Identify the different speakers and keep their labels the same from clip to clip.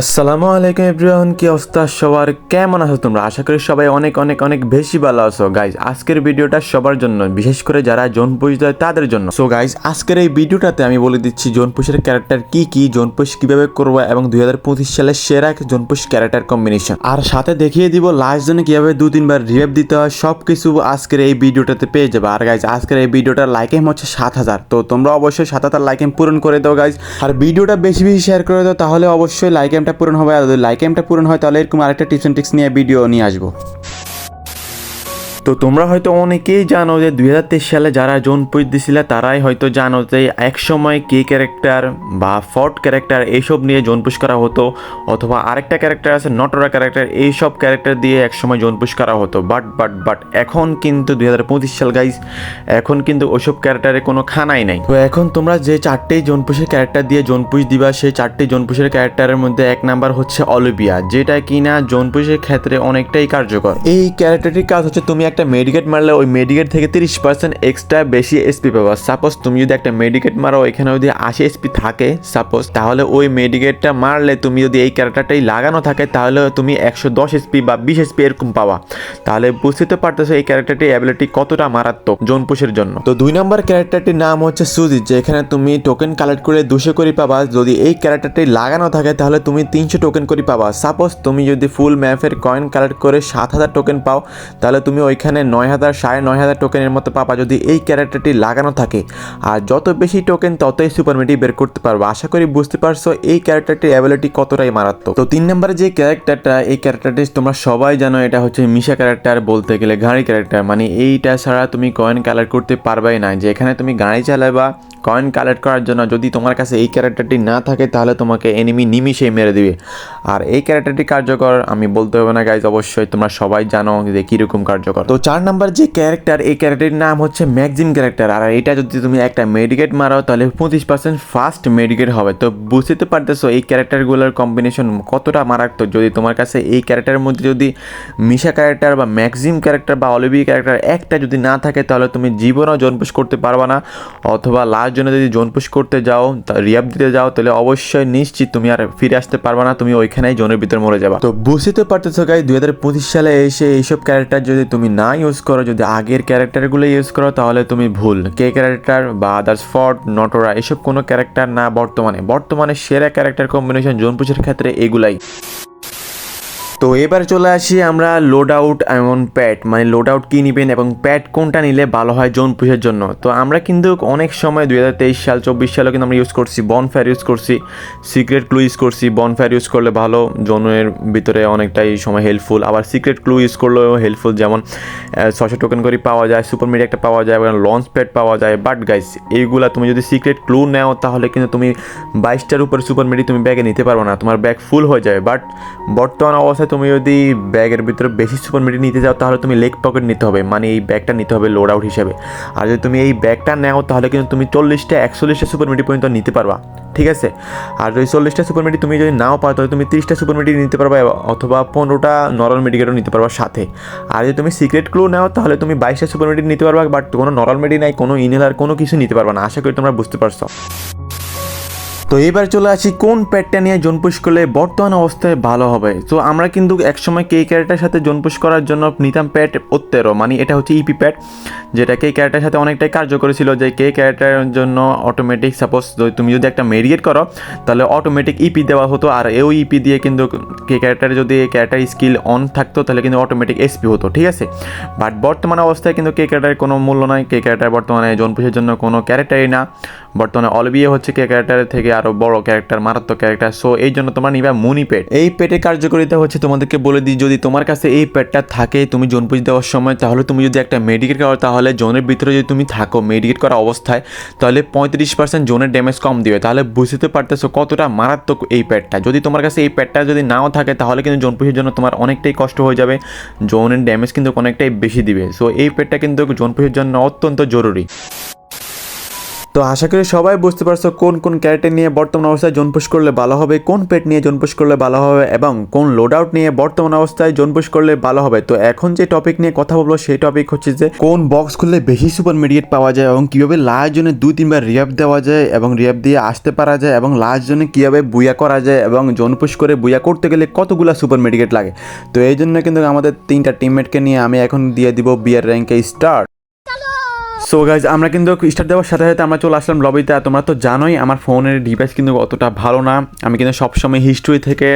Speaker 1: আসসালামু আলাইকুম এভরিওয়ান, কি অবস্থা? সবার কেমন আছো তোমরা? আশা করি সবাই অনেক অনেক অনেক বেশি ভালো আছো। গাইজ আজকের ভিডিওটা সবার জন্য, বিশেষ করে যারা জোন পুষ দেয়, তাদের জন্য। সো গাইজ আজকের এই ভিডিওটাতে আমি বলে দিচ্ছি জোন পুষের ক্যারেক্টার কি কি জোন পুষ কীভাবে করব এবং দুই হাজার পঁচিশ সালের সেরা জোন পুষ ক্যারেক্টার কম্বিনেশন আর সাথে দেখিয়ে দিব লাস্ট জনে কীভাবে দু তিনবার রিভেভ দিতে হয় সব কিছু আজকের এই ভিডিওটাতে পেয়ে যাবে। আর গাইজ আজকের এই ভিডিওটার লাইক এম হচ্ছে সাত হাজার। তো তোমরা অবশ্যই সাত হাজার লাইক এম পূরণ করে দাও গাইজ আর ভিডিওটা বেশি বেশি শেয়ার করে দাও, তাহলে অবশ্যই লাইক এমটা পূরণ হবে আর যদি লাইক এমটা পূরণ হয় তাহলে এরকম আরেকটা টিপস অ্যান্ড ট্রিক্স নিয়ে ভিডিও নিয়ে আসব। তো তোমরা হয়তো অনেকেই জানো যে দুই হাজার তেইশ সালে যারা জোন পুজ দিছিলে, তারাই হয়তো জানো যে এক সময় কে ক্যারেক্টার বা ফর্ট ক্যারেক্টার এইসব নিয়ে জোন পুশ করা হতো, অথবা আরেকটা ক্যারেক্টার আছে নটরা ক্যারেক্টার, এইসব ক্যারেক্টার দিয়ে এক সময় জোন পুশ করা হতো। বাট বাট বাট এখন কিন্তু দুই হাজার পঁচিশ সাল গাইজ এখন কিন্তু ওইসব ক্যারেক্টারে কোনো খানাই নাই। তো এখন তোমরা যে চারটেই জোন পুষের ক্যারেক্টার দিয়ে জোন পুশ দিবা, সেই চারটে জোন পুষের ক্যারেক্টারের মধ্যে এক নাম্বার হচ্ছে অলিভিয়া, যেটা কিনা জোন পুষের ক্ষেত্রে অনেকটাই কার্যকর। এই ক্যারেক্টারটির কাজ হচ্ছে তুমি একটা মেডিকেট মারলে ওই মেডিকেট থেকে তিরিশ পার্সেন্ট এক্সট্রা বেশি এসপি পাবা। সাপোজ তুমি যদি একটা মেডিকেট মারো, এখানে যদি আশি এসপি থাকে সাপোজ তাহলে ওই মেডিকেটটা মারলে তুমি যদি এই ক্যারেক্টারটাই লাগানো থাকে, তাহলে তুমি একশো দশ এসপি বা বিশ এসপি এরকম পাবা। তাহলে বুঝতে পারতেছো এই ক্যারেক্টারটির অ্যাবিলিটি কতটা মারাত্মক জোন পুষের জন্য। তো দুই নম্বর ক্যারেক্টারটির নাম হচ্ছে সুজি যেখানে তুমি টোকেন কালেক্ট করে দুশো করে পাবা। যদি এই ক্যারেক্টারটি লাগানো থাকে, তাহলে তুমি তিনশো টোকেন করে পাবা। সাপোজ তুমি যদি ফুল ম্যাপের কয়েন কালেক্ট করে সাত হাজার টোকেন পাও, তাহলে তুমি ওইখানে নয় হাজার, সাড়ে নয় হাজার টোকেনের মতো পাবা যদি এই ক্যারেক্টারটি লাগানো থাকে। আর যত বেশি টোকেন ততই সুপারমেটি বের করতে পারব। আশা করি বুঝতে পারছ এই ক্যারেক্টারটির অ্যাবিলিটি কতটাই মারাত্মক। তো তিন নম্বরে যে ক্যারেক্টারটা এই ক্যারেক্টারটি তোমরা সবাই জানো, এটা হচ্ছে মিশা ক্যারেক্টার বলতে গেলে গাড়ি ক্যারেক্টার মানে এইটা ছাড়া তুমি কয়েন কালেক্ট করতে পারবাই না। যেখানে তুমি গাড়ি চালাবা কয়েন কালেক্ট করার জন্য যদি তোমার কাছে এই ক্যারেক্টারটি না থাকে, তাহলে তোমাকে এনিমি নিমিশেই মেরে দিবে। আর এই ক্যারেক্টারটি কার্যকর, আমি বলতে হবে না গাইজ অবশ্যই তোমরা সবাই জানো যে কীরকম কার্যকর। তো চার নাম্বার যে ক্যারেক্টার এই ক্যারেক্টারের নাম হচ্ছে ম্যাগজিন ক্যারেক্টার আর এটা যদি তুমি একটা মেডিকেট মারাও, তাহলে পঁচিশ পার্সেন্ট ফার্স্ট মেডিকেট হবে। তো বুঝতে পারতেছো এই ক্যারেক্টারগুলোর কম্বিনেশন কতটা মারাত্মক? যদি তোমার কাছে এই ক্যারেক্টারের মধ্যে যদি মিশা ক্যারেক্টার বা ম্যাক্সিম ক্যারেক্টার বা অলিভি ক্যারেক্টার একটা যদি না থাকে, তাহলে তুমি জীবনও জোনপুশ করতে পারবা না। অথবা লাস্ট জন্য যদি জোনপুশ করতে যাও রিয়াব দিতে যাও, তাহলে অবশ্যই নিশ্চিত তুমি আর ফিরে আসতে পারবা না, তুমি ওইখানেই জোনের ভিতরে মরে যাবা। তো বুঝতে পারতেছো গাই দুই হাজার পঁচিশ সালে এসে এইসব ক্যারেক্টার যদি তুমি না ইউজ করো, যদি আগের ক্যারেক্টারগুলো ইউজ করো, তাহলে তুমি ভুল। কে ক্যারেক্টার বা আদার্স ফট নটোরা এসব কোনো ক্যারেক্টার না বর্তমানে। বর্তমানে সেরা ক্যারেক্টার কম্বিনেশন জোনপুষের ক্ষেত্রে এগুলাই। তো এবার চলে আসি আমরা লোড আউট এমন প্যাট মানে লোড আউট কী নেবেন এবং প্যাট কোনটা নিলে ভালো হয় জোন পুষের জন্য। তো আমরা কিন্তু অনেক সময় দুই হাজার তেইশ সাল, চব্বিশ সালেও কিন্তু আমরা ইউজ করছি বন ফায়ার ইউজ করছি সিক্রেট ক্লু ইউজ করছি বন ফায়ার ইউজ করলে ভালো, জোনের ভিতরে অনেকটাই সময় হেল্পফুল আবার সিক্রেট ক্লু ইউজ করলেও হেল্পফুল যেমন ছশো টোকেন করে পাওয়া যায় সুপার মিডিয়া একটা পাওয়া যায় এবং লঞ্চ প্যাড পাওয়া যায়। বাট গাইস এইগুলা তুমি যদি সিক্রেট ক্লু নেও, তাহলে কিন্তু তুমি বাইশটার উপরে সুপার মিডি তুমি ব্যাগে নিতে পারব না, তোমার ব্যাগ ফুল হয়ে যাবে। বাট বর্তমান অবস্থায় তুমি যদি ব্যাগের ভিতরে বেশি সুপার মিডি নিতে যাও, তাহলে তুমি লেগ পকেট নিতে হবে মানে এই ব্যাগটা নিতে হবে লোড আউট হিসেবে। আর যদি তুমি এই ব্যাগটা নেও, তাহলে কিন্তু তুমি চল্লিশটা, একচল্লিশটা সুপার মিডি পর্যন্ত নিতে পারবা, ঠিক আছে? আর যদি চল্লিশটা সুপার মিডি তুমি যদি নাও পাও তাহলে তুমি তিরিশটা সুপার মিডি নিতে পারবা, অথবা পনেরোটা নরমাল মেডিকেটও নিতে পারবা সাথে। আর যদি তুমি সিক্রেট ক্লু নাও, তাহলে তুমি বাইশটা সুপার মিডি নিতে পারবা বাট কোনো নরমাল মেডি নাই, কোনো ইনহেলার কোনো কিছু নিতে পারবা না, আশা করি তোমরা বুঝতে পারছ। তো এবার চলে আসি কোন প্যাডটা নিয়ে জোনপুশ করলে বর্তমান অবস্থায় ভালো হবে? তো আমরা কিন্তু একসময় কে ক্যারেটার সাথে জোনপুশ করার জন্য নিতাম প্যাড ওত্তেরো মানে এটা হচ্ছে ইপি প্যাড যেটা কে ক্যারেটার সাথে অনেকটাই কার্যকরী ছিল যে কে ক্যারেক্টারের জন্য অটোমেটিক সাপোজ তুমি যদি একটা মেরিয়েট করো, তাহলে অটোমেটিক ইপি দেওয়া হতো আর এই ইপি দিয়ে কিন্তু কে ক্যারেক্টারে যদি ক্যারেক্টার স্কিল অন থাকতো, তাহলে কিন্তু অটোমেটিক এসপি হতো, ঠিক আছে? বাট বর্তমান অবস্থায় কিন্তু কে ক্যারেক্টারের কোনো মূল্য নাই, কে ক্যারেক্টার বর্তমানে জোনপুশের জন্য কোনো ক্যারেক্টারই না। বর্তমানে অলবিয়ে হচ্ছে কে ক্যারেক্টারের থেকে আরও বড় ক্যারেক্টার, মারাত্মক ক্যারেক্টার। সো এই জন্য তোমার নিবা মুনি পেট। এই পেটের কার্যকারিতা হচ্ছে তোমাদেরকে বলে দিই, যদি তোমার কাছে এই পেটটা থাকে, তুমি জোন পুজ দেওয়ার সময়, তাহলে তুমি যদি একটা মেডিকেট করো, তাহলে জোনের ভিতরে যদি তুমি থাকো মেডিকেট করা অবস্থায়, তাহলে পঁয়ত্রিশ পার্সেন্ট জোনের ড্যামেজ কম দিবে। তাহলে বুঝতে পারতেছো কতটা মারাত্মক এই প্যাডটা যদি তোমার কাছে এই প্যাডটা যদি নাও থাকে, তাহলে কিন্তু জোন পুষের জন্য তোমার অনেকটাই কষ্ট হয়ে যাবে, জোনের ড্যামেজ কিন্তু অনেকটাই বেশি দিবে। সো এই প্যাডটা কিন্তু জোন পুষের জন্য অত্যন্ত জরুরি। তো আশা করি সবাই বুঝতে পারছ কোন কোন ক্যারেক্টার নিয়ে বর্তমান অবস্থায় জোন পুশ করলে ভালো হবে, কোন পেট নিয়ে জোন পুশ করলে ভালো হবে এবং কোন লোড আউট নিয়ে বর্তমান অবস্থায় জোন পুশ করলে ভালো হবে। তো এখন যে টপিক নিয়ে কথা বলব সেই টপিক হচ্ছে যে কোন বক্স খুললে বেশি সুপার মিডিয়েট পাওয়া যায় এবং কীভাবে লাস্ট জনে দুই তিনবার রিয়াপ দেওয়া যায় এবং রিয়াপ দিয়ে আসতে পারা যায় এবং লাস্ট জনে কীভাবে বুয়া করা যায় এবং জোন পুশ করে বুয়া করতে গেলে কতগুলো সুপার মেডিকেট লাগে। তো এই জন্য কিন্তু আমাদের তিনটা টিমমেটকে নিয়ে আমি এখন দিয়ে দিব বিয়ার র্যাঙ্কে স্টার্ট সো গাইজ আমরা কিন্তু স্টার্ট দেওয়ার সাথে সাথে আমরা চলে আসলাম লবিতে আর তোমরা তো জানোই, আমার ফোনের ডিভাইস কিন্তু অতটা ভালো না। আমি কিন্তু সবসময় হিস্ট্রি থেকে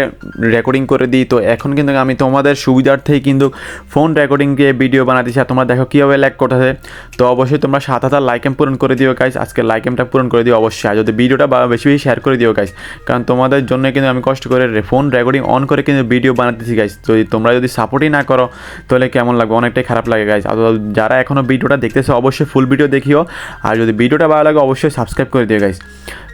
Speaker 1: রেকর্ডিং করে দিই। তো এখন কিন্তু আমি তোমাদের সুবিধার্থেই কিন্তু ফোন রেকর্ডিং ভিডিও বানাতেছি আর তোমরা দেখো কীভাবে ল্যাক করতেছে। তো অবশ্যই তোমরা সাত হাজার লাইকেম পূরণ করে দিও গাইজ আজকে লাইকেমটা পূরণ করে দিও অবশ্যই। আর যদি ভিডিওটা বেশি বেশি শেয়ার করে দিও গাইজ কারণ তোমাদের জন্য কিন্তু আমি কষ্ট করে ফোন রেকর্ডিং অন করে কিন্তু ভিডিও বানাতেছি গাইজ যদি তোমরা যদি সাপোর্টই না করো, তাহলে কেমন লাগবে? অনেকটাই খারাপ লাগে গাইজ আর যারা এখনও ভিডিওটা দেখতেছে, অবশ্যই ফুল ভিডিও দেখিও। আর যদি ভিডিওটা ভালো লাগে অবশ্যই সাবস্ক্রাইব করে দিও গাইজ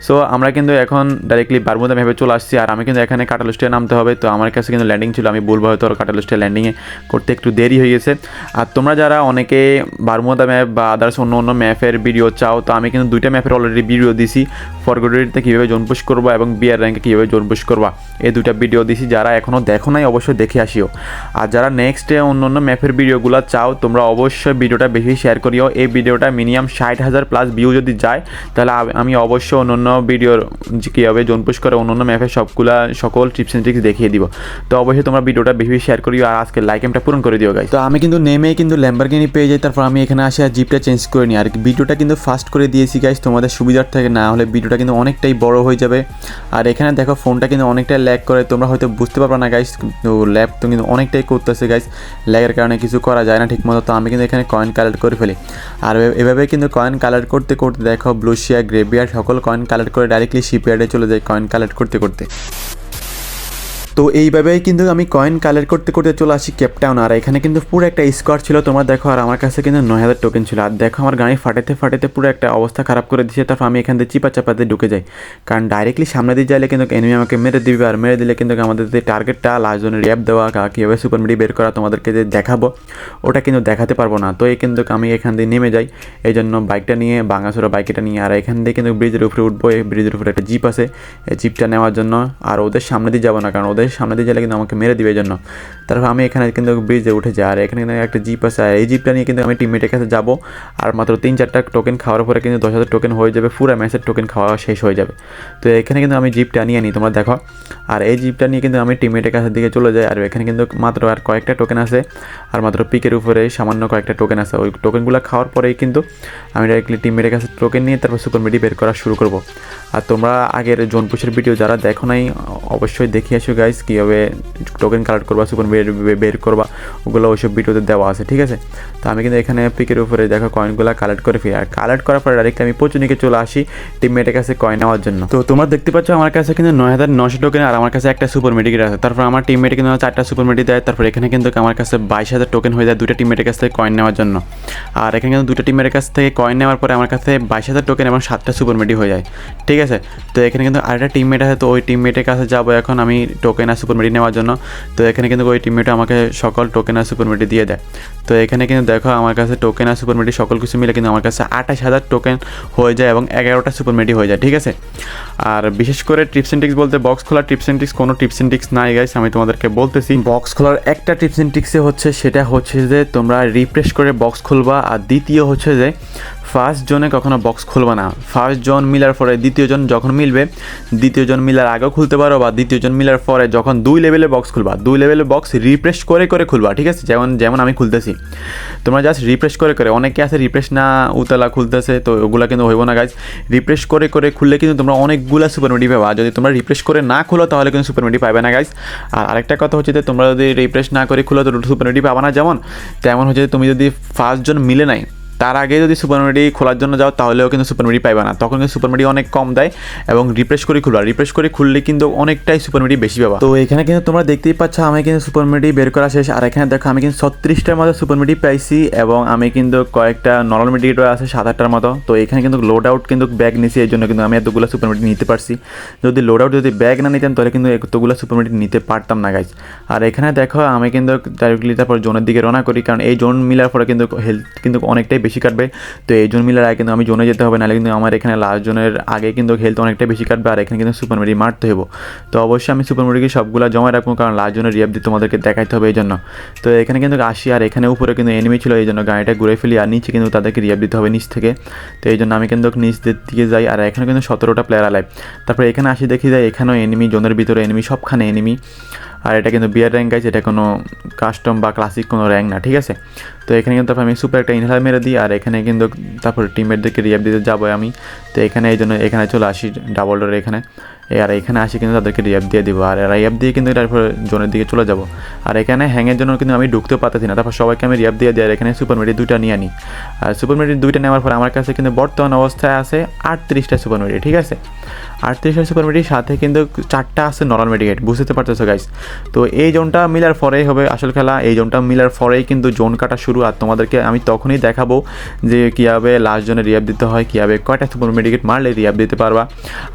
Speaker 1: সো আমরা কিন্তু এখন ডাইরেক্টলি বারমুদা ভেবে চলে আসছি আর আমি কিন্তু এখানে কাটালুস্টে নামতে হবে। তো আমার কাছে কিন্তু ল্যান্ডিং ছিল। আমি বলব হয়তো কাটালুস্টে ল্যান্ডিংয়ে করতে একটু দেরি হয়ে গেছে। আর তোমরা যারা অনেকে বারমুদা ম্যাপ বা আদার্স অন্য অন্য ম্যাপের ভিডিও চাও, তো আমি কিন্তু দুইটা ম্যাপের অলরেডি ভিডিও দিছি। ফরগোডিতে কীভাবে জোন পুশ করব এবং বিয়ার র্যাঙ্কে কীভাবে জোন পুশ করবা, এই দুইটা ভিডিও দিছি। যারা এখনও দেখো নাই, অবশ্যই দেখে আসিও। আর যারা নেক্সটে অন্য অন্য ম্যাপের ভিডিওগুলো চাও, তোমরা অবশ্যই ভিডিওটা বেশি শেয়ার করিও। এই ভিডিওটা মিনিমাম ষাট হাজার প্লাস ভিউ যদি যায়, তাহলে আমি অবশ্যই অন্য অন্য ভিডিওর কীভাবে জোন পুশ করে অন্য অন্য ম্যাপের সবগুলা সকল টিপস অ্যান্ড ট্রিক্স দেখিয়ে দিব। তো অবশ্যই তোমরা ভিডিওটা বেশি শেয়ার করিও আর আজকে লাইক এমটা পূরণ করে দিও গাইজ তো আমি কিন্তু নেমেই কিন্তু ল্যাম্বারগিনি পেয়ে যাই, তারপর আমি এখানে আসে আর জিপটা চেঞ্জ করে নিই। আর ভিডিওটা কিন্তু ফাস্ট করে দিয়েছি গাইজ তোমাদের সুবিধার থেকে না হলে ভিডিওটা কিন্তু অনেকটাই বড় হয়ে যাবে। আর এখানে দেখো ফোনটা কিন্তু অনেকটাই ল্যাগ করে, তোমরা হয়তো বুঝতে পারবে না গাইজ ল্যাব তো কিন্তু অনেকটাই করতেছে গাইজ ল্যাগের কারণে কিছু করা যায় না ঠিকমতো, তো আমি কিন্তু এখানে কয়েন কালেক্ট করে ফেলি। আর এভাবে কিন্তু কয়েন কালেক্ট করতে করতে দেখো ব্লুশিয়া গ্রেভিয়ার সকল কয়েন কালেক্ট করে ডাইরেক্টলি শিপইয়ার্ডে চলে যায় কয়েন কালেক্ট করতে করতে। তো এইভাবেই কিন্তু আমি কয়েন কালেক্ট করতে করতে চলে আসি কেপটাউন আর এখানে কিন্তু পুরো একটা স্কোয়াড ছিল। তোমার দেখো, আর আমার কাছে কিন্তু নয় হাজার টোকেন ছিল। আর দেখো, আমার গাড়ি ফাটাতে ফাটাতে পুরো একটা অবস্থা খারাপ করে দিচ্ছে তারপর আমি এখান থেকে চিপা চাপাতে ঢুকে যাই। কারণ ডাইরেক্টলি সামনে দিয়ে যাইলে কিন্তু এনিমি আমাকে মেরে দিবে। আর মেরে দিলে কিন্তু আমাদের যে টার্গেটটা লাস্ট জনের র্যাপ দেওয়া, কা- কীভাবে সুপার মিডি বের করা তোমাদেরকে যে দেখাবো, ওটা কিন্তু দেখাতে পারব না। তো এই কিন্তু আমি এখান দিয়ে নেমে যাই। এই জন্য বাইকটা নিয়ে বাঙাসোরা বাইকটা নিয়ে, আর এখান থেকে কিন্তু ব্রিজের উপরে উঠবো। এই ব্রিজের উপরে একটা জিপ আছে। এই জিপটা নেওয়ার জন্য আর ওদের সামনে দিয়ে যাব না, কারণ ওদের সামনে দিয়ে গেলে কিন্তু আমাকে মেরে দিবে জন্য তারপর আমি এখানে কিন্তু ব্রিজে উঠে যাই আর এখানে কিন্তু একটা জিপ আছে, আর এই জিপটা নিয়ে কিন্তু আমি টিমমেটের কাছে যাব। আর মাত্র তিন চারটা টোকেন খাওয়ার পরে কিন্তু দশ হাজার টোকেন হয়ে যাবে, পুরো ম্যাচের টোকেন খাওয়া শেষ হয়ে যাবে। তো এখানে কিন্তু আমি জিপটা নিয়ে নিই তোমরা দেখো। আর এই জিপটা নিয়ে কিন্তু আমি টিমমেটের কাছে দিকে চলে যাই, আর এখানে কিন্তু মাত্র আর কয়েকটা টোকেন আছে। আর মাত্র পিকের উপরে সামান্য কয়েকটা টোকেন আছে। ওই টোকেনগুলো খাওয়ার পরেই কিন্তু আমি ডাইরেক্টলি টিমমেটের কাছে টোকেন নিয়ে তারপর সুপার মিডি বের করা শুরু করব। আর তোমরা আগের জোনপুষের ভিডিও যারা দেখো নাই, অবশ্যই দেখে আসো গাইস কীভাবে টোকেন কালেক্ট করবা সুপার বের বের করবা, ওগুলো ওইসব ভিডিওতে দেওয়া আছে, ঠিক আছে? তো আমি কিন্তু এখানে পিকের উপরে দেখো কয়েনগুলো কালেক্ট করে ফিরি আর কালেক্ট করার পরে ডাইরেক্ট আমি পচুনিকে চলে আসি টিমমেটের কাছে কয়েন নেওয়ার জন্য। তো তোমরা দেখতে পাচ্ছ আমার কাছে কিন্তু নয় হাজার নশো টোকেন আর আমার কাছে একটা সুপার মেডিকেট আছে। তারপর আমার টিমমেটে কিন্তু চারটা সুপার মেডি দেয়। তারপর এখানে কিন্তু আমার কাছে বাইশ হাজার টোকেন হয়ে যায় দুটো টিমমেটের কাছ থেকে কয়েন নেওয়ার জন্য। আর এখানে কিন্তু দুটো টিমের কাছ থেকে কয়েন নেওয়ার পরে আমার কাছে বাইশ হাজার টোকেন এবং সাতটা সুপার মেডি হয়ে যায়। ঠিক আছে? তো এখানে কিন্তু আরেকটা টিমমেট আছে, তো ওই টিমমেটের কাছে যাব এখন আমি টোকেন আর সুপার মেডি নেওয়ার জন্য। তো এখানে কিন্তু ওই টিমমেট আমাকে সকল টোকেন আর সুপার মেডি দিয়ে দেয়। তো এখানে কিন্তু দেখো আমার কাছে টোকেন আর সুপার মেডি সকল কিছু মিলে কিন্তু আমার কাছে আঠাশ হাজার টোকেন হয়ে যায় এবং এগারোটা সুপার মেডি হয়ে যায়, ঠিক আছে? আর বিশেষ করে টিপস অ্যান্ড টিক্স বলতে বক্স খোলার টিপস অ্যান্ড টিক্স কোনো টিপস অ্যান্ড টিক্স নাই গাইস আমি তোমাদেরকে বলতেছি। বক্স খোলার একটা টিপস অ্যান্ড টিক্সে হচ্ছে, সেটা হচ্ছে যে তোমরা রিফ্রেশ করে বক্স খুলবা। আর দ্বিতীয় হচ্ছে যে ফার্স্ট জনে কখনো বক্স খুলবা না। ফার্স্ট জন মিলার পরে দ্বিতীয় জন যখন মিলবে, দ্বিতীয় জন মিলার আগেও খুলতে পারো বা দ্বিতীয় জন মিলার পরে যখন দুই লেভেলে বক্স খুলবা, দুই লেভেলে বক্স রিফ্রেশ করে করে খুলবা, ঠিক আছে? যেমন যেমন আমি খুলতেছি। তোমরা জাস্ট রিফ্রেশ করে করে, অনেকে আছে রিফ্রেশ না, উতলা খুলতেছে, তো ওগুলা কিন্তু হইব না গাইজ রিফ্রেশ করে করে খুললে কিন্তু তোমরা অনেকগুলা সুপার মেডি পাবা। যদি তোমরা রিফ্রেশ করে না খোলো, তাহলে কিন্তু সুপার মেডি পাবে না গাইজ আর আরেকটা কথা হচ্ছে যে, তোমরা যদি রিফ্রেশ না করে খুলো, তো সুপার মেডি পাবা না। যেমন, তেমন হচ্ছে তুমি যদি ফার্স্ট জন মিলে নাই তার আগে যদি সুপার মেডি খোলার জন্য যাও, তাহলেও কিন্তু সুপার মেডি পাইবা না। তখন কিন্তু সুপার মেডি অনেক কম দেয় এবং রিফ্রেশ করে খুলবা। রিফ্রেশ করে খুললে কিন্তু অনেকটাই সুপার মেডি বেশি পাবা। তো এখানে কিন্তু তোমরা দেখতেই পাচ্ছ, আমি কিন্তু সুপার মেডি বের করা শেষ। আর এখানে দেখো, আমি কিন্তু ছত্রিশটার মতো সুপার মেডি পাইছি এবং আমি কিন্তু কয়েকটা নর্মাল মেডিকেটও আছে, সাত আটটার মতো। তো এখানে কিন্তু লোড আউট কিন্তু ব্যাগ নিছি, এই জন্য কিন্তু আমি এতগুলো সুপার মেডি নিতে পারছি। যদি লোড আউট যদি ব্যাগ না নিতাম, তাহলে কিন্তু এতগুলো সুপার মেডি নিতে পারতাম না গাইজ আর এখানে দেখো, আমি কিন্তু ডাইরেক্টলি তারপর জোনের দিকে রওনা করি, কারণ এই জোন মিলার পরে কিন্তু হেলথ কিন্তু অনেকটাই বেশি কাটবে। তো এই জোন মিলার আগে কিন্তু আমি জোনে যেতে হবে, নাহলে কিন্তু আমার এখানে লাস্ট জোনের আগে কিন্তু হেলথ অনেকটা বেশি কাটবে আর এখানে কিন্তু সুপার মেডি মারতে হব তো অবশ্যই আমি সুপার মেডিকে সবগুলো জমা রাখব, কারণ লাস্ট জোনের রিয়াপ দিয়ে তোমাদেরকে দেখাইতে হবে এই জন্য তো এখানে কিন্তু আসি, আর এখানে উপরে কিন্তু এনিমি ছিল এই জন্য গাড়িটা ঘুরে ফেলি, আর নিচে কিন্তু তাদেরকে রিয়াপ দিতে হবে নিচ থেকে। তো এই জন্য আমি কিন্তু নিচ দিকে যাই, আর এখানে কিন্তু সতেরোটা প্লেয়ার আলাইভ তারপরে এখানে আসি, দেখি যায় এখানেও এনিমি জোনের ভিতরে এনিমি সবখানে এনিমি আর এটা কিন্তু বিয়ার র্যাঙ্ক গাইছে এটা কোনো কাস্টম বা ক্লাসিক কোনো র্যাঙ্ক না, ঠিক আছে? তো এখানে কিন্তু আমি সুপার একটা ইনহেলার মেরে দিই, আর এখানে কিন্তু তারপর টিমমেটদেরকে রিয়াপ দিতে যাব আমি। তো এখানে এই জন্য এখানে চলে আসি ডাবল ডোর এখানে। আর এখানে আসি কিন্তু তাদেরকে রিয়াপ দিয়ে দিব, আর রিয়াপ দিয়ে কিন্তু তারপর জোনের দিকে চলে যাব। আর এখানে হ্যাংয়ের জন্য কিন্তু আমি ঢুকতেও পারতেছি না, তারপর সবাইকে আমি রিয়াপ দিয়ে দিই, আর এখানে সুপার মেডি দুইটা নিয়ে আনি। আর সুপার মেডি দুইটা নেওয়ার পর আমার কাছে কিন্তু বর্তমান অবস্থায় আছে আটত্রিশটা সুপার মেডি ঠিক আছে? আটত্রিশটা সুপার মেডির সাথে কিন্তু চারটা আছে নর্মাল মেডিকেট বুঝতে পারতেছো গাইস তো এই জোনটা মিলার পরেই হবে আসল খেলা, এই জোনটা মিলার পরেই কিন্তু জোন কাটা শুরু। আর তোমাদেরকে আমি তখনই দেখাবো যে কীভাবে লাস্ট জোনে রিয়াপ দিতে হয়, কীভাবে কয়টা সুপার মেডিকেট মারলে রিয়াব দিতে পারবা,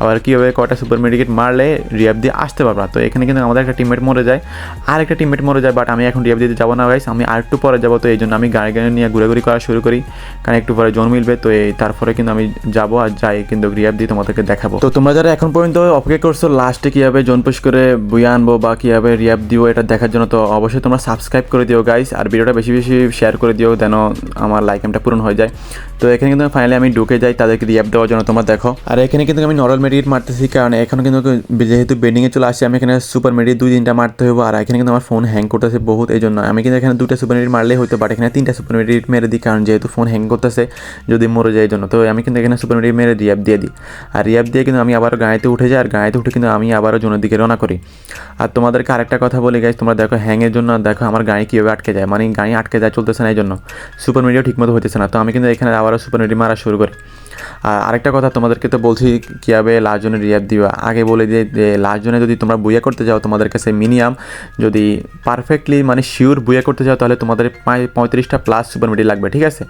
Speaker 1: আবার কীভাবে কয়টা সুপার মেডিকেট মারলে রিয়াপ দিয়ে আসতে পারবা। তো এখানে কিন্তু আমাদের একটা টিমমেট মরে যায়। আর একটা টিমমেট মরে যায় বাট আমি এখন রিয়াপ দিতে যাব না গাইস আমি আর একটু পরে যাব, তো এই জন্য আমি গাড়ি গাড়ি নিয়ে ঘুরে করা শুরু করি। কারণ একটু পরে জোন মিলবে, তো এই তারপরে কিন্তু আমি যাব আর যাই কিন্তু রিয়াপ দিয়ে তোমাদেরকে দেখাবো। তো তোমরা যারা এখন পর্যন্ত অপেক্ষা করছ লাস্টে কীভাবে জোন পুশ করে বুয়া আনব বা কীভাবে রিয়াপ দিও এটা দেখার জন্য? তো অবশ্যই তোমরা সাবস্ক্রাইব করে দিও গাইস আর ভিডিওটা বেশি বেশি শেয়ার করে দিও যেন আমার লাইক এমটা পূরণ হয়ে যায়। তো এখানে কিন্তু ফাইনালি আমি ঢুকে যাই, তাদেরকে রিয়াপ দেওয়ার জন্য তোমরা দেখো। আর এখানে কিন্তু আমি নর্মাল মেডিকেট মারতেছি, কারণ এখন কিন্তু যেহেতু বেডিংয়ে চলে আসছি, আমি এখানে সুপার মেডিকেট দুই তিনটা মারতে হব আর এখানে কিন্তু আমার ফোন হ্যাং করতেছে বহুত এই জন্য আমি কিন্তু এখানে দুটা সুপার মেডিকেট মারলেই হতো বাট এখানে তিনটা সুপার মেডিকেট মেরে দিই, কারণ যেহেতু ফোন হ্যাং করতেছে, যদি মরে যায় জন্য। তো আমি কিন্তু এখানে সুপার মেডিকেট মেরে রিয়াপ দিয়ে দিই। আর রিয়াপ দিয়ে কিন্তু আমি আবার গাড়িতে উঠে যায়, আর গাঁয়েতে উঠে কিন্তু আমি আবারও জোনের দিকে রওনা করি। আর তোমাদেরকে আরেকটা কথা বলি গাইজ তোমরা দেখো হ্যাংয়ের জন্য, দেখো আমার গাড়ি কীভাবে আটকে যায়। মানে গাড়ি আটকে যায় চলতেছে না এই জন্য। সুপার মিডিয়াও ঠিকমতো হতেছে না। তো আমি কিন্তু এখানে আবারও সুপার মিডিয়া মারা শুরু করি। আর আরেকটা কথা তোমাদেরকে তো বলছি কীভাবে লাস্ট জনের রিয়াপ দিবা। আগে বলে দিয়ে যে লাস্ট জনে যদি তোমরা বুয়া করতে যাও, তোমাদের কাছে মিনিমাম যদি পারফেক্টলি মানে শিওর বুয়া করতে যাও, তাহলে তোমাদের পঁয়ত্রিশটা প্লাস সুপার মিডি লাগবে, ঠিক আছে?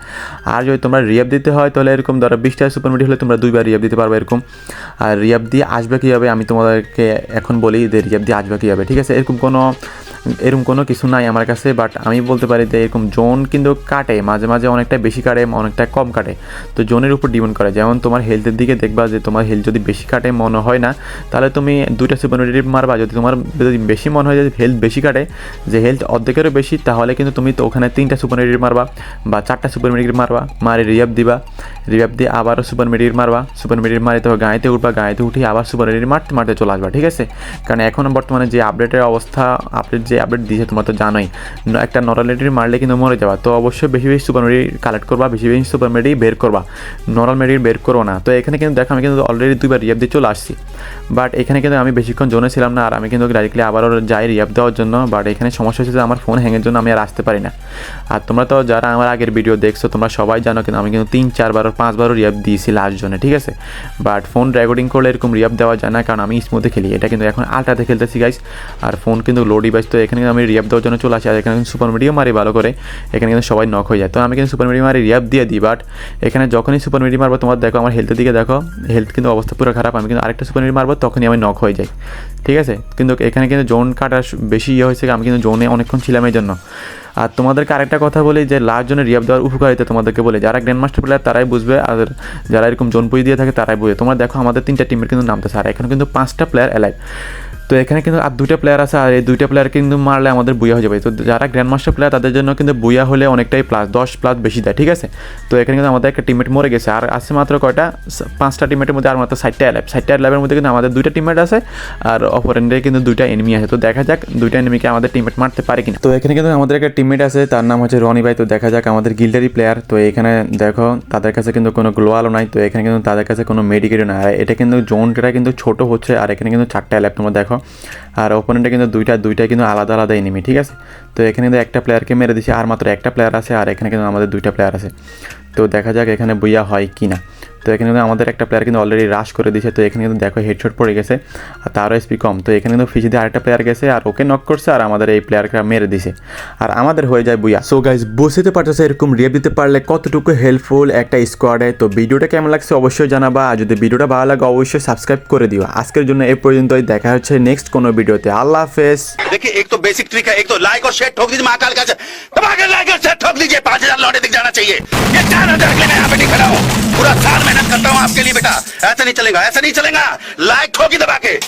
Speaker 1: আর যদি তোমরা রিয়াপ দিতে হয়, তাহলে এরকম ধরো বিশটা সুপার মিডি হলে তোমরা দুইবার রিয়াপ দিতে পারবে এরকম। আর রিয়াপ দিয়ে আসবে কীভাবে, আমি তোমাদেরকে এখন বলি যে রিয়াপ দিয়ে আসবে কীভাবে, ঠিক আছে? এরকম কোনো এরকম কোনো কিছু নাই আমার কাছে বাট আমি বলতে পারি যে এরকম জোন কিন্তু কাটে, মাঝে মাঝে অনেকটা বেশি কাটে, অনেকটা কম কাটে। তো জোনের উপর ডিপেন্ড করে, যেমন তোমার হেলথের দিকে দেখবা যে তোমার হেলথ যদি বেশি কাটে, মনে হয় না, তাহলে তুমি দুইটা সুপারমেডিটিভ মারবা। যদি তোমার যদি বেশি মনে হয় যে হেলথ বেশি কাটে, যে হেলথ অর্ধেকেরও বেশি, তাহলে কিন্তু তুমি তো ওখানে তিনটা সুপারমেডিটিভ মারবা বা চারটা সুপারমেডিটিভ মারবা, মারে রিয়াপ দিবা। রিয়াপ দিয়ে আবারও সুপারমেডিটিভ মারবা সুপারমেডিটিভ মারি তো গাঁয়েতে উঠবা, গাঁয়েতে উঠে আবার সুপারমেডিটিভ মারতে মারতে চলে আসবা, ঠিক আছে? কারণ এখন বর্তমানে যে আপডেটের অবস্থা আপডেট যে আপডেট দিয়েছে, তোমরা তো জানোই। একটা নর্মালিটির মারলে কিন্তু মরে যাবা। তো অবশ্যই বেশি বেশি সুপার মেডি কালেক্ট করবা, বেশি বেশি সুপার মেডি বের করবা। নর্মাল মেডি বের করো না। তো এখানে কিন্তু দেখো, আমি কিন্তু অলরেডি দুইবার রিয়াপ দিয়ে চলে আসছি। বাট এখানে কিন্তু আমি বেশিক্ষণ জোনে ছিলাম না, আর আমি কিন্তু ডাইরেক্টলি আবারও যাই রিয়াপ দেওয়ার জন্য। বাট এখানে সমস্যা হচ্ছে যে আমার ফোন হ্যাংয়ের জন্য আমি আর আসতে পারি না। আর তোমরা তো যারা আমার আগের ভিডিও দেখছ, তোমরা সবাই জানো কিন্তু আমি কিন্তু তিন, চারবার পাঁচবারও রিয়াপ দিয়েছি লাস্ট জনে, ঠিক আছে? বাট ফোন রেকর্ডিং করলে এরকম রিয়াপ দেওয়া যায় না, কারণ আমি স্মুথে খেলি। এটা কিন্তু এখন আলটাতে খেলতেছি গাইস আর ফোন কিন্তু লো ডিভাইস তো এখানে আমি রিয়াব দেওয়ার জন্য চলে আসি। আর এখানে কিন্তু সুপার মিডিয়াম মারি ভালো করে। এখানে কিন্তু সবাই নক হয়ে যায়। তো আমি কিন্তু সুপার মিডিয়াম মারি রিয়াব দিয়ে দিই। বাট এখানে যখনই সুপার মিডিয়াম মারবো, তোমার দেখো আমার হেলথের দিকে দেখো। হেলথ কিন্তু অবস্থা পুরো খারাপ। আমি কিন্তু আরেকটা সুপার মিডিয়াম মারবো, তখনই আমি নক হয়ে যাই। ঠিক আছে? কিন্তু এখানে কিন্তু জোন কাটা বেশি ইয়ে হয়েছে। আমি কিন্তু জোনে অনেকক্ষণ ছিলাম এই জন্য। আর তোমাদেরকে আরেকটা কথা বলি যে লাস্ট জনের রিয়াব দেওয়ার উপকারিতা তোমাদেরকে বলে। যারা গ্র্যান্ড মাস্টার প্লেয়ার তারাই বুঝবে। আর যারা এরকম জোন পুই দিয়ে থাকে, তারাই বুঝবে। তোমরা দেখো, আমাদের তিনটা টিমের কিন্তু নামতেছে আর এখানে কিন্তু পাঁচটা প্লেয়ার এলাইভ তো এখানে কিন্তু আর দুইটা প্লেয়ার আছে, আর এই দুইটা প্লেয়ার কিন্তু মারলে আমাদের বুয়া হয়ে যাবে। তো যারা গ্র্যান্ড মাস্টার প্লেয়ার তাদের জন্য কিন্তু বুয়া হলে অনেকটাই প্লাস দশ প্লাস বেশি দেয়, ঠিক আছে? তো এখানে কিন্তু আমাদের একটা টিমমেট মরে গেছে, আর আছে মাত্র কয়টা? পাঁচটা টিমেটের মধ্যে আর মাত্র সাইডটা অ্যালাইভ সাইডটা অ্যালাইভের মধ্যে কিন্তু আমাদের দুইটা টিমমেট আছে, আর অপরেন্ডে কিন্তু দুইটা এনিমি আছে। তো দেখা যাক দুইটা এনিমিকে আমাদের টিমমেট মারতে পারে কিনা। তো এখানে কিন্তু আমাদের একটা টিমমেট আছে, তার নাম হচ্ছে রনি ভাই। তো দেখা যাক আমাদের গিল্ডারি প্লেয়ার তো এখানে দেখো, তাদের কাছে কিন্তু কোনো গ্লোয়ালও নাই। তো এখানে কিন্তু তাদের কাছে কোনো মেডিকেটও নাই। আর এটা কিন্তু জোনটা কিন্তু ছোট হচ্ছে, আর এখানে কিন্তু চারটা অ্যালাইভ তোমরা দেখো। আর ওপোনেন্টে কিন্তু দুইটা দুইটা কিন্তু আলাদা আলাদা এনিমি ঠিক আছে? তো এখানে কিন্তু একটা প্লেয়ারকে মেরে দিছি, আর মাত্র একটা প্লেয়ার আছে, আর এখানে কিন্তু আমাদের দুইটা প্লেয়ার আছে। তো দেখা যাক এখানে বইয়া হয় কি না তো এখানে কিন্তু আমাদের একটা প্লেয়ার কিন্তু অলরেডি রাশ করে দিয়েছে তো এখানে কিন্তু দেখো হেডশট পড়ে গেছে আর তারও এসপি কম। তো এখানে কিন্তু ফিজিতে আরেকটা প্লেয়ার গেছে আর ওকে নক করছে আর আমাদের এই প্লেয়ারকে মেরে দিছে। আর আমাদের হয়ে যায় বুয়া সো গাইজ বুঝতে পারতেছে এরকম রিয়েপ দিতে পারলে কতটুকু হেল্পফুল একটা স্কোয়াডে তো ভিডিওটা কেমন লাগছে অবশ্যই জানাবা আর যদি ভিডিওটা ভালো লাগে অবশ্যই সাবস্ক্রাইব করে দিও আজকের জন্য এ পর্যন্তই দেখা হচ্ছে নেক্সট কোনো ভিডিওতে। আল্লাহ হাফেজ।
Speaker 2: দেখি এক তো বেসিক ট্রিক है एक तो लाइक और शेयर ठोक दीजिए महाकाल का लाइक और शेयर ठोक दीजिए पांच हजार लौटे दिख जाना चाहिए ये चार हजार के আমি मैं यहाँ পুরো সার मेहनत करता हूँ आपके लिए बेटा। ऐसा नहीं चलेगा, ऐसा नहीं चलेगा। लाइक ठोकी दबा के।